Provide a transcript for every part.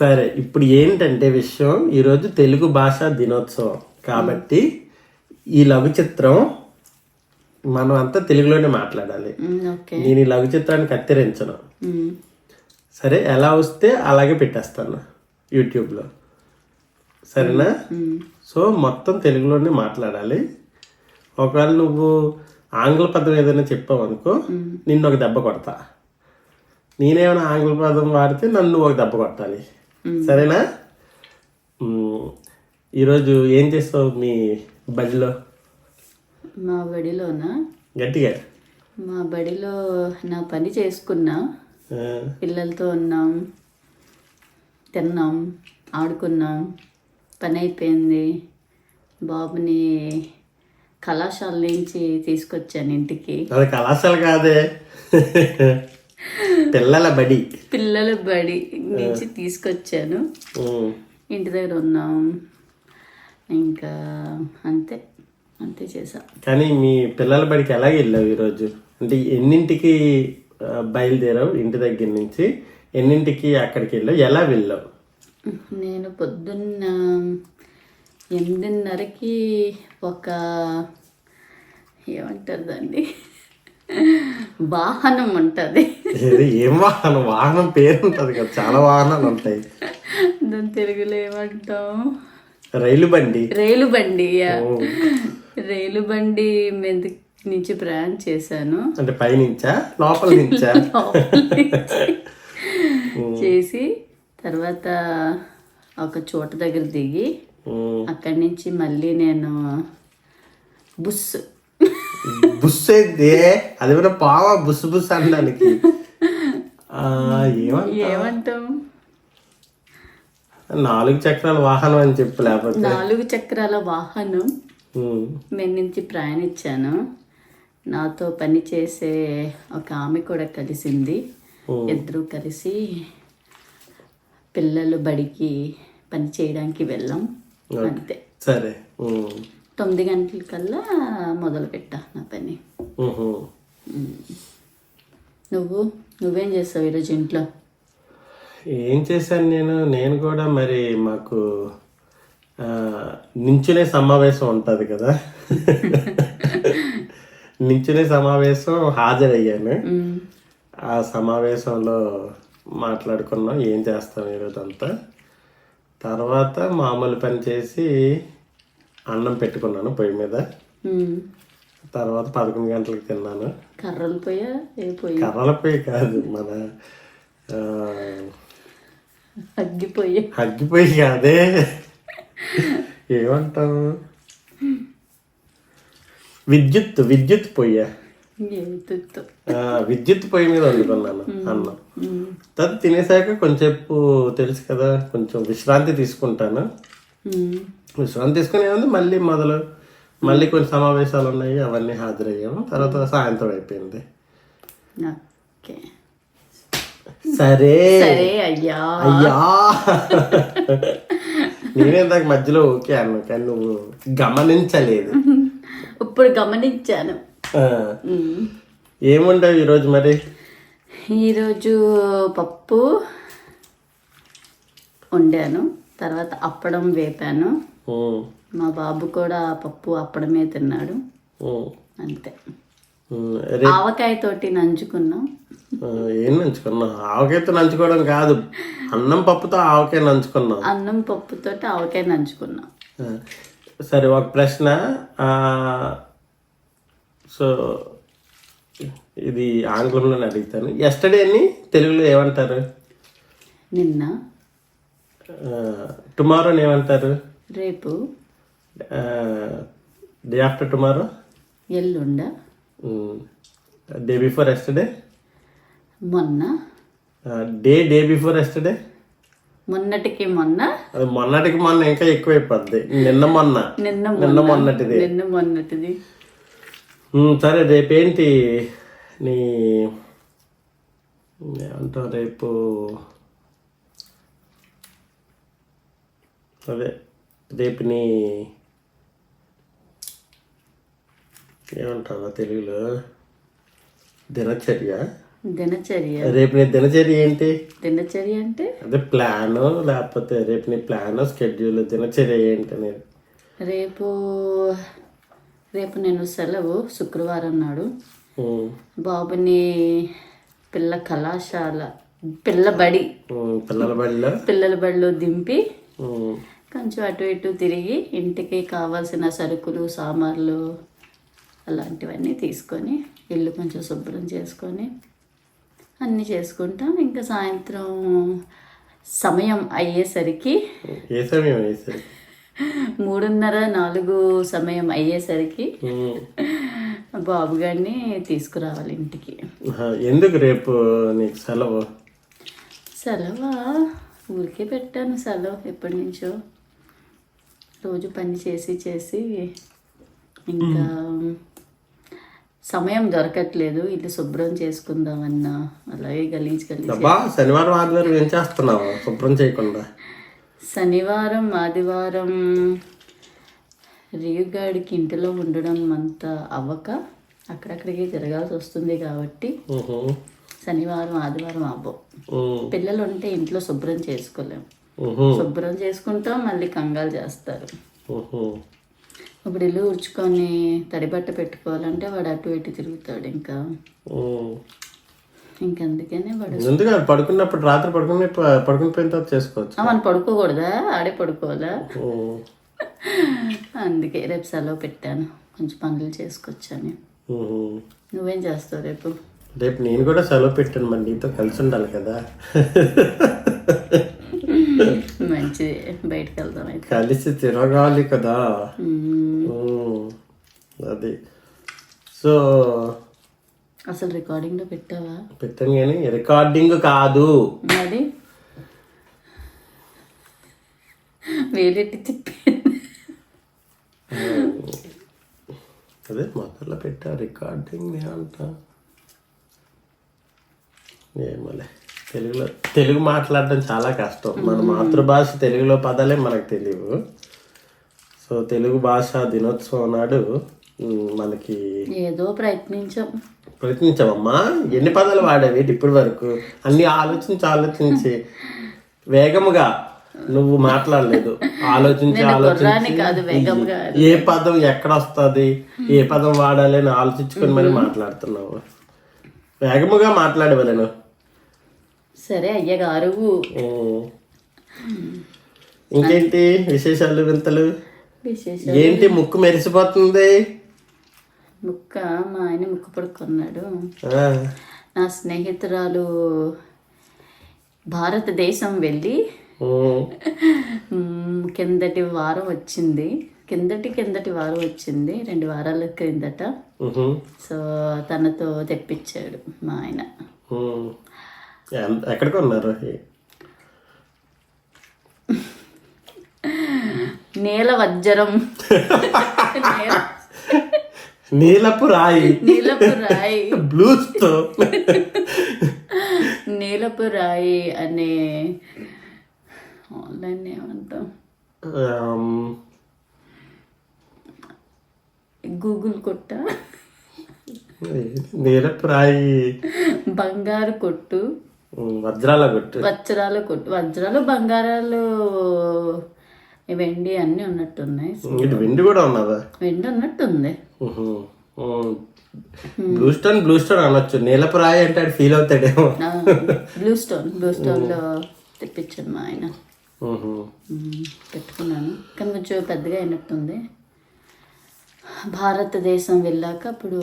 సరే ఇప్పుడు ఏంటంటే విషయం? ఈరోజు తెలుగు భాషా దినోత్సవం. కాబట్టి ఈ లఘు చిత్రం మనం అంతా తెలుగులోనే మాట్లాడాలి. నేను ఈ లఘు చిత్రాన్ని కత్తిరించను సరే ఎలా వస్తే అలాగే పెట్టేస్తాను యూట్యూబ్లో. సరేనా? సో మొత్తం తెలుగులోనే మాట్లాడాలి. ఒకవేళ నువ్వు ఆంగ్ల పదం ఏదైనా చెప్పావు అనుకో నిన్ను ఒక దెబ్బ కొడతా. నేనేమైనా ఆంగ్ల పదం వాడితే నన్ను ఒక దెబ్బ కొట్టాలి. సరేనా? ఈరోజు ఏం చేస్తావు మీ బడిలో? మా బడిలోనా? గట్టిగా. మా బడిలో నా పని చేసుకున్నా. పిల్లలతో ఉన్నాం. తిన్నాం. ఆడుకున్నాం. పని అయిపోయింది. బాబుని కళాశాల నుంచి తీసుకొచ్చాను ఇంటికి. కళాశాల కాదే. పిల్లల బడి. పిల్లల బడి నుంచి తీసుకొచ్చాను. ఇంటి దగ్గర ఉన్నాం. ఇంకా అంతే అంతే చేసాం. కానీ మీ పిల్లల బడికి ఎలాగ వెళ్ళావు ఈరోజు? అంటే ఎన్నింటికి బయలుదేరావు ఇంటి దగ్గర నుంచి? ఎన్నింటికి అక్కడికి వెళ్ళావు? ఎలా వెళ్ళావు? నేను పొద్దున్న ఎనిమిదిన్నరకి ఒక ఏమంటారు దాన్ని? వాహనం ఉంటుంది. ఏం వాహనం? వాహనం పేరు ఉంటుంది కదా చాలా వాహనాలు ఉంటాయి. దాని తెలుగులో ఏమంటాం? రైలు బండి. రైలు బండి రైలు బండి మీద నుంచి ప్రయాణం చేశాను. అంటే పైనుంచా లోపల నుంచా? చేసి తర్వాత ఒక చోట దగ్గర దిగి అక్కడి నుంచి మళ్ళీ నేను బుస్ బుస్ అయితే అది కూడా పావా బుస్ బుస్ అనడానికి. ఏమంట నాలుగు చక్రాల వాహనం అని చెప్పు లేకపోతే. నాలుగు చక్రాల వాహనం. మీద నుంచి ప్రయాణించాను. నాతో పని చేసే ఒక ఆమె కూడా కలిసింది. ఇద్దరు కలిసి పిల్లలు బడికి పని చేయడానికి వెళ్ళాం. అంతే. సరే. తొమ్మిది గంటలకల్లా మొదలు పెట్టా నా పని. నువ్వు నువ్వేం చేస్తావు ఈరోజు ఇంట్లో? ఏం చేశాను నేను? నేను కూడా మరి మాకు నించునే సమావేశం ఉంటుంది కదా. నించునే సమావేశం హాజరయ్యాను. ఆ సమావేశంలో మాట్లాడుకున్నాం ఏం చేస్తాం ఈరోజు అంతా తర్వాత మామూలు పని చేసి అన్నం పెట్టుకున్నాను పొయ్యి మీద. తర్వాత పదకొండు గంటలకు తిన్నాను. కర్రలు పోయా ఏ పోయి కర్రల పొయ్యి కాదు మన అగ్గిపోయా అగ్గిపోయి కాదే. ఏమంటాం విద్యుత్ విద్యుత్ పొయ్య? విద్యుత్ పొయ్యి మీద వండుకున్నాను అన్నం. తర్వాత తినేసాక కొంచెంసేపు తెలుసు కదా కొంచెం విశ్రాంతి తీసుకుంటాను. విశ్రాంతి తీసుకుని ఏముంది? మళ్ళీ మొదలు మళ్ళీ కొన్ని సమావేశాలు ఉన్నాయి అవన్నీ హాజరయ్యాము. తర్వాత సాయంత్రం అయిపోయింది. ఓకే. సరే. సరే అయ్యా. అయ్యా. నేనే ఇందాక మధ్యలో ఓకే అన్నా కానీ నువ్వు గమనించలేదు. ఇప్పుడు గమనించాను. మ్మ్. ఏముండవు ఈరోజు మరి? ఈరోజు పప్పు వండాను. తర్వాత అప్పడం వేపాను. మా బాబు కూడా పప్పు అప్పడమే తిన్నాడు. అంతే. ఆవకాయ తోటి నంచుకున్నాం. ఏం నంచుకున్నావు? ఆవకాయతో నంచుకోవడం కాదు. అన్నం పప్పుతో ఆవకాయ నంచుకున్నాం అన్నం పప్పుతోటి ఆవకాయ నంచుకున్నాం. సరే ఒక ప్రశ్న. సో ఇది ఆంగ్లంలోనే అడుగుతాను. ఎస్టర్డేని తెలుగులో ఏమంటారు? నిన్న టుమారోని ఏమంటారు? రేపు. డే ఆఫ్టర్ టుమారో ఎల్లుండ. డే బిఫోర్ ఎస్టర్డే మొన్న. డే డే బిఫోర్ ఎస్టర్డే మొన్నటికి మొన్న. అది మొన్నటికి మొన్న ఇంకా ఎక్కువైపోద్ది. నిన్న మొన్న. నిన్న నిన్న మొన్న. మొన్నటిది. నిన్న మొన్నటిది. ఉమ్, సరే రేపేంటి? నీ ఏమంటావు రేపు అదే. రేపు నీ ఏమంటావా తెలుగులో? దినచర్య? దినచర్య. రేపు నీ దినచర్య ఏంటి? దినచర్య అంటే? అదే ప్లాన్ లేకపోతే రేపు నీ ప్లాన్ స్కెడ్యూల్ దినచర్య ఏంటి అనేది? రేపు రేపు నేను సెలవు శుక్రవారం నాడు. బాబుని పిల్ల కళాశాల పిల్ల బడి. పిల్లల బడిలో? పిల్లల బడిలో దింపి కొంచెం అటు ఇటు తిరిగి ఇంటికి కావాల్సిన సరుకులు సామాన్లు అలాంటివన్నీ తీసుకొని ఇల్లు కొంచెం శుభ్రం చేసుకొని అన్నీ చేసుకుంటాం. ఇంకా సాయంత్రం సమయం అయ్యేసరికి ఏ సమయం వేసేది మూడున్నర నాలుగు సమయం అయ్యేసరికి బాబు గారిని తీసుకురావాలి ఇంటికి. ఎందుకు రేపు నీకు సెలవు? సెలవా? ఊరికే పెట్టాను సెలవు ఎప్పటి నుంచో. రోజు పని చేసి చేసి ఇంకా సమయం దొరకట్లేదు. ఇల్లు శుభ్రం చేసుకుందామన్నా. అలాగే గలీజ్ శనివారం ఆదివారం ఏం చేస్తున్నావు? శుభ్రం చేయకుండా. శనివారం ఆదివారం రియుగాడికి ఇంటిలో ఉండడం అంత అవ్వక అక్కడక్కడికి తిరగాల్సి వస్తుంది కాబట్టి శనివారం ఆదివారం ఉమ్, పిల్లలు ఉంటే ఇంట్లో శుభ్రం చేసుకోలేం. ఉహు, శుభ్రం చేసుకుంటాం మళ్ళీ కంగాలు చేస్తారు. ఇప్పుడు ఇల్లు ఉడ్చుకొని తడిబట్ట పెట్టుకోవాలంటే వాడు అటు ఇటు తిరుగుతాడు ఇంకా. ఇంకందుకనే వాడు. పడుకున్నప్పుడు రాత్రి పడుకుని పడుకుని పోయిన తర్వాత చేసుకోవచ్చు. మనం పడుకోకూడదా? ఆడే పడుకోవాలా? అందుకే రేపు సెలవు పెట్టాను. కొంచెం పనులు చేసుకొచ్చాను. నువ్వేం చేస్తావు రేపు? రేపు నేను కూడా సెలవు పెట్టాను మరి నీతో కలిసి ఉండాలి కదా. మంచిది. బయటకు వెళ్దాం కలిసి తిరగాలి కదా. అది. సో అసలు రికార్డింగ్లో పెట్టావా? పెట్టాను కానీ రికార్డింగ్ కాదు. మరి? వేలెట్టి తిప్పి అదే మొదట్లో పెట్టా రికార్డింగ్ అంట. తెలుగులో తెలుగు మాట్లాడడం చాలా కష్టం. మన మాతృభాష తెలుగులో పదాలే మనకు తెలియవు. సో తెలుగు భాష దినోత్సవం నాడు మనకి ఏదో ప్రయత్నించాం. ప్రయత్నించామమ్మా. ఎన్ని పదాలు వాడేవి ఇప్పటి వరకు? అన్ని ఆలోచించి ఆలోచించి. వేగముగా. నువ్వు మాట్లాడలేదు. ఆలోచించి ఆలోచించి. ఏ పదం ఎక్కడ వస్తుంది ఏ పదం వాడాలి అని ఆలోచించుకొని మరి మాట్లాడుతున్నావు? వేగముగా మాట్లాడవలేను సరే అయ్యగారు. ఇంకేంటి విశేషాలు వింతలు? విశేషం ఏంటి ముక్కు మెరిసిపోతుంది? ముక్క మా ఆయన ముక్కు పడుకున్నాడు. నా స్నేహితురాలు భారతదేశం వెళ్ళి కిందటి వారం వచ్చింది. కిందటి కిందటి వారం వచ్చింది. రెండు వారాల క్రిందట. సో తనతో తెప్పించాడు మా ఆయన. ఎక్కడికి ఉన్నారు. నీల వజ్రం. నీల- నీలపు రాయి. నీలపు రాయి. బ్లూస్తో. నీలపు రాయి అనే ఆన్లైన్ ఏమంటాం? గూగుల్ కొట్ట. నీలపు రాయి. బంగారు కొట్టు. వజ్రాల గుట్టు వజ్రాల కొట్టు. వజ్రాలు బంగారాలు వెండి అన్నీ ఉన్నట్టున్నాయి. ఇటు వెండి కూడా ఉన్నదా? వెండి ఉన్నట్టుంది. బ్లూ స్టోన్ బ్లూ స్టోన్ అనొచ్చు. నీలపు రాయి అంటే ఆడు ఫీల్ అవుతాడేమో. బ్లూ స్టోన్ బ్లూ స్టోన్లో తెప్పించాను మా ఆయన. పెట్టుకున్నాను. కానీ కొంచెం పెద్దగా అయినట్టుంది. భారతదేశం వెళ్ళాక అప్పుడు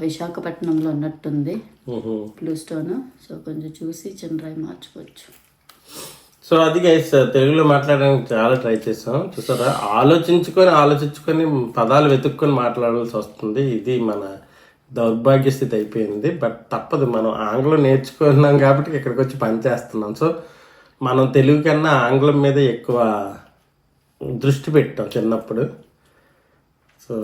విశాఖపట్నంలో ఉన్నట్టుంది. బ్లూ స్టోన్ సో కొంచెం చూసి చిన్నరాయి మార్చుకోవచ్చు. సో అది గైస్ తెలుగులో మాట్లాడడానికి చాలా ట్రై చేసాం. చూసారా? ఆలోచించుకొని ఆలోచించుకొని పదాలు వెతుక్కొని మాట్లాడాల్సి వస్తుంది. ఇది మన దౌర్భాగ్య స్థితి అయిపోయింది. బట్ తప్పదు మనం ఆంగ్లం నేర్చుకున్నాం కాబట్టి ఇక్కడికి వచ్చి పని చేస్తున్నాం. సో మనం తెలుగు కన్నా ఆంగ్లం మీద ఎక్కువ దృష్టి పెట్టాం చిన్నప్పుడు. సో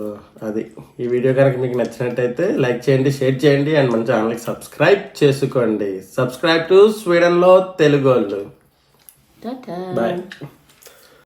అది ఈ వీడియో కనుక మీకు నచ్చినట్టయితే లైక్ చేయండి షేర్ చేయండి అండ్ మన ఛానల్కి సబ్స్క్రైబ్ చేసుకోండి. సబ్స్క్రైబ్ టు స్వీడన్లో తెలుగు వాళ్ళు. బాయ్.